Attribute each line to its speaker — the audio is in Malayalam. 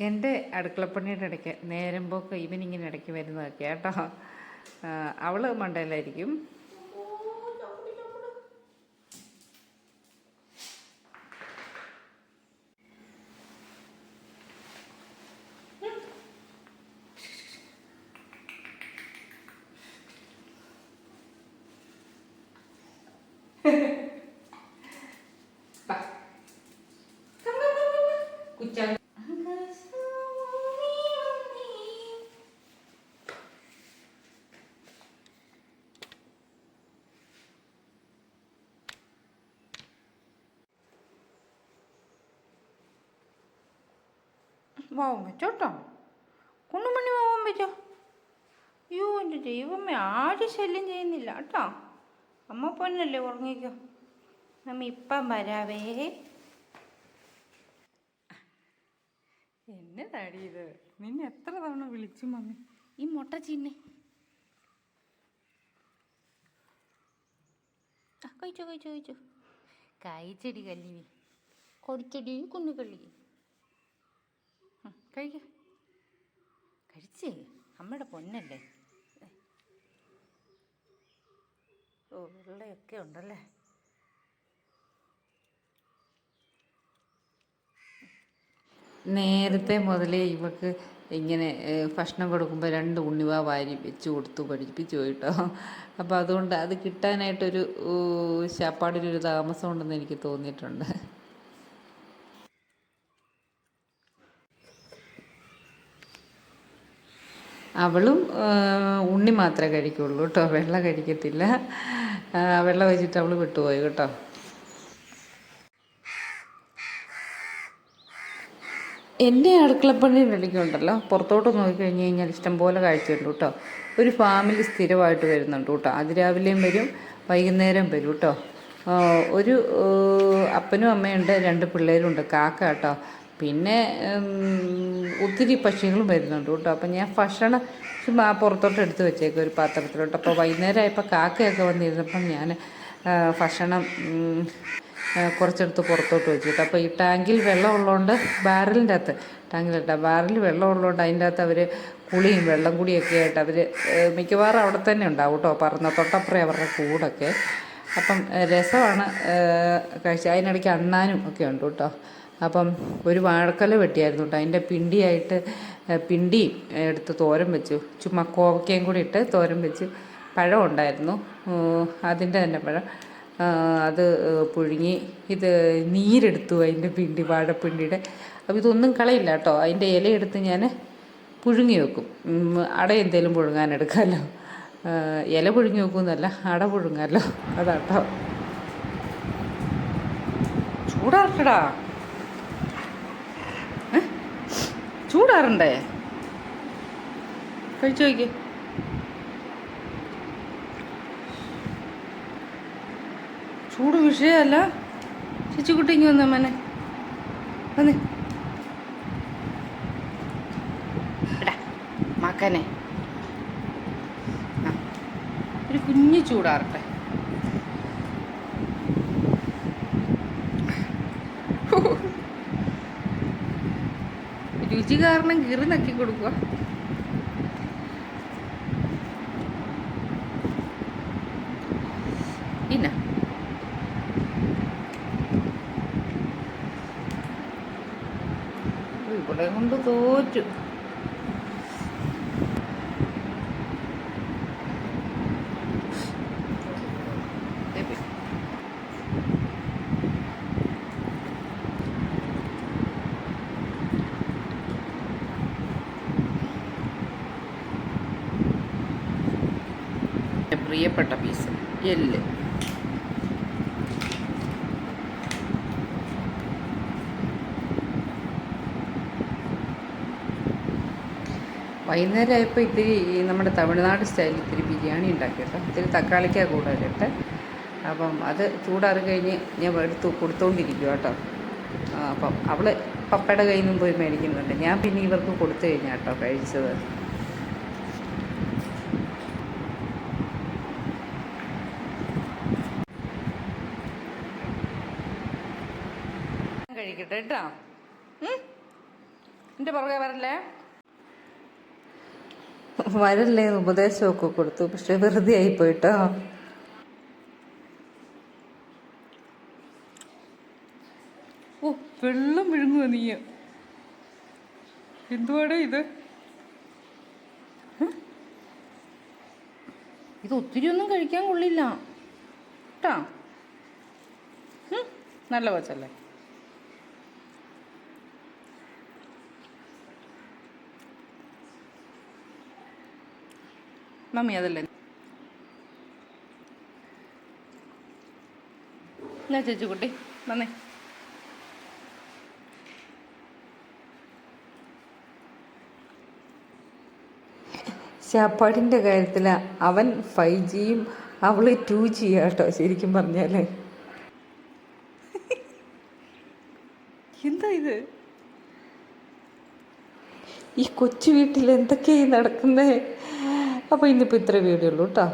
Speaker 1: എന്റെ അടുക്കളപ്പണിയുടെ ഇടയ്ക്ക് നേരം പോക്ക് ഈവനിങ്ങിന് ഇടയ്ക്ക് വരുന്നതൊക്കെ കേട്ടോ. അവൾ മണ്ടയിലായിരിക്കും കുച്ചാ വാവും വെച്ചോട്ടോ. കുണ്ണുമണി വാവാൻ വെച്ചോ. അയ്യോ എന്റെ ദൈവമേ ആരും ശല്യം ചെയ്യുന്നില്ല കേട്ടോ. അമ്മ പൊന്നല്ലേ ഉറങ്ങിക്കോ. നമ്മ ഇപ്പം വരാവേ. എന്നെ തടിയത് നിന്നെ എത്ര തവണ വിളിച്ചു മമ്മി? ഈ മുട്ട ചീന്നെ കഴിച്ചോ കഴിച്ചോ കഴിച്ചോ. കായ്ച്ചെടി കല്ലിനി. കൊടിച്ചെടി കുഞ്ഞു കള്ളി കഴിക്ക. കഴിച്ചേ? അമ്മയുടെ പൊന്നല്ലേ. ഓ ഉള്ളയൊക്കെ ഉണ്ടല്ലേ. നേരത്തെ മുതലേ ഇവക്ക് ഇങ്ങനെ ഭക്ഷണം കൊടുക്കുമ്പോൾ രണ്ട് ഉണ്ണിവ വാരി വെച്ച് കൊടുത്തു പഠിപ്പിച്ചു കേട്ടോ. അപ്പോൾ അതുകൊണ്ട് അത് കിട്ടാനായിട്ടൊരു ശാപ്പാടിനൊരു താമസം ഉണ്ടെന്ന് എനിക്ക് തോന്നിയിട്ടുണ്ട്. അവളും ഉണ്ണി മാത്രമേ കഴിക്കുള്ളൂ കേട്ടോ. വെള്ളം കഴിക്കത്തില്ല. വെള്ള വെച്ചിട്ട് അവൾ വിട്ടുപോയി കേട്ടോ. എന്റെ അടുക്കളപ്പണി ഇടയ്ക്കുണ്ടല്ലോ പുറത്തോട്ട് നോക്കിക്കഴിഞ്ഞ് കഴിഞ്ഞാൽ ഇഷ്ടംപോലെ കാഴ്ചയുണ്ട് കേട്ടോ. ഒരു ഫാമിലി സ്ഥിരമായിട്ട് വരുന്നുണ്ട് കേട്ടോ. അതിരാവിലെയും വരും വൈകുന്നേരം വരും കേട്ടോ. ഒരു അപ്പനും അമ്മയുണ്ട് രണ്ട് പിള്ളേരുണ്ട് കാക്ക കേട്ടോ. പിന്നെ ഒത്തിരി പക്ഷികളും വരുന്നുണ്ട് കേട്ടോ. അപ്പം ഞാൻ ഭക്ഷണം ചുമ്മാ പുറത്തോട്ട് എടുത്ത് വെച്ചേക്കും ഒരു പാത്രത്തിലോട്ട്. അപ്പോൾ വൈകുന്നേരം ആയപ്പോൾ കാക്കയൊക്കെ വന്നിരുന്നപ്പം ഞാൻ ഭക്ഷണം കുറച്ചെടുത്ത് പുറത്തോട്ട് വെച്ചിട്ട്. അപ്പോൾ ഈ ടാങ്കിൽ വെള്ളം ഉള്ളതുകൊണ്ട് ബാരലിന്റെ അകത്ത് ടാങ്കിലിട്ട ബാരലിൽ വെള്ളം ഉള്ളതുകൊണ്ട് അതിന്റെ അകത്ത് അവർ കുളിയും വെള്ളം കുടിയൊക്കെ ആയിട്ട് അവർ മിക്കവാറും അവിടെ തന്നെ ഉണ്ടാവും കേട്ടോ പറന്ന തൊട്ടപ്പുറേ അവരുടെ കൂടൊക്കെ. അപ്പം രസമാണ് കഴിച്ച. അതിനിടയ്ക്ക് അണ്ണാനും ഒക്കെ ഉണ്ട് കേട്ടോ. അപ്പം ഒരു വാഴക്കല വെട്ടിയായിരുന്നു കേട്ടോ അതിന്റെ പിണ്ടിയായിട്ട് പിണ്ടി എടുത്ത് തോരൻ വെച്ചു. ചുമ്മാ കോവക്കയും കൂടി ഇട്ട് തോരൻ വെച്ച് പഴം ഉണ്ടായിരുന്നു. അതിന്റെ തന്നെ പഴം. അത് പുഴുങ്ങി ഇത് നീരെടുത്തു അതിന്റെ പിണ്ടി വാഴപ്പിണ്ടിയുടെ. അപ്പോൾ ഇതൊന്നും കളയില്ല കേട്ടോ അതിന്റെ ഇലയെടുത്ത് ഞാൻ പുഴുങ്ങി വെക്കും. അട എന്തേലും പുഴുങ്ങാനെടുക്കാമല്ലോ ഇല പുഴുങ്ങി വെക്കുമെന്നല്ല അട പുഴുങ്ങാമല്ലോ അതാട്ടോ. ചൂടാറട്ടടാ. ചൂടാറണ്ടേ? കഴിച്ചു നോക്കി. ചൂട് വിഷയമല്ല. ചേച്ചിക്കുട്ടി ഇങ്ങ് വന്ന മനെ. വന്നേ. മക്കനെ ഒരു കുഞ്ഞു ചൂടാറട്ടെ. രുചി കാരണം കീറി നക്കി കൊടുക്കുക. പിന്നെ ഇവിടെ കൊണ്ട് തോറ്റു ദേ പോയി. എന്റെ പ്രിയപ്പെട്ട പീസ് എല്ല് വൈകുന്നേരം ആയപ്പോൾ ഇത്തിരി നമ്മുടെ തമിഴ്നാട് സ്റ്റൈലിൽ ഇത്തിരി ബിരിയാണി ഉണ്ടാക്കി കേട്ടോ. ഇത്തിരി തക്കാളിക്ക കൂടുതലിട്ട് അപ്പം അത് ചൂടാറി കഴിഞ്ഞ് ഞാൻ എടുത്ത് കൊടുത്തുകൊണ്ടിരിക്കും കേട്ടോ. അപ്പം അവൾ പപ്പയുടെ കയ്യിൽ നിന്നും പോയി മേടിക്കുന്നുണ്ട്. ഞാൻ പിന്നെ ഇവർക്ക് കൊടുത്തു കഴിഞ്ഞാട്ടോ കഴിച്ചത്. കേട്ടോ. എന്റെ എന്റെ പുറകെ വരല്ലേ? വരല്ലേ എന്ന് ഉപദേശമൊക്കെ കൊടുത്തു. പക്ഷെ വെറുതെ ആയി പോയിട്ടോ ഓ വെള്ളം വിഴുങ്ങുക നീ. എന്തുവാടേ ഇത്? ഇത് ഒത്തിരി ഒന്നും കഴിക്കാൻ കൊള്ളില്ല. കേട്ടാ. നല്ല കൊച്ചല്ലേ മമ്മി അതല്ലേ? എന്നാ ചേച്ചി കുട്ടി നന്ദി ചാപ്പാടിന്റെ കാര്യത്തിൽ അവൻ ഫൈവ് ജിയും അവൾ ടു ജി കേട്ടോ ശരിക്കും പറഞ്ഞാലേ. എന്താ ഇത്? ഈ കൊച്ചു വീട്ടിൽ എന്തൊക്കെയായി നടക്കുന്നേ? അപ്പോൾ ഇന്നിപ്പോൾ ഇത്ര വീഡിയോ ഉള്ളൂ കേട്ടോ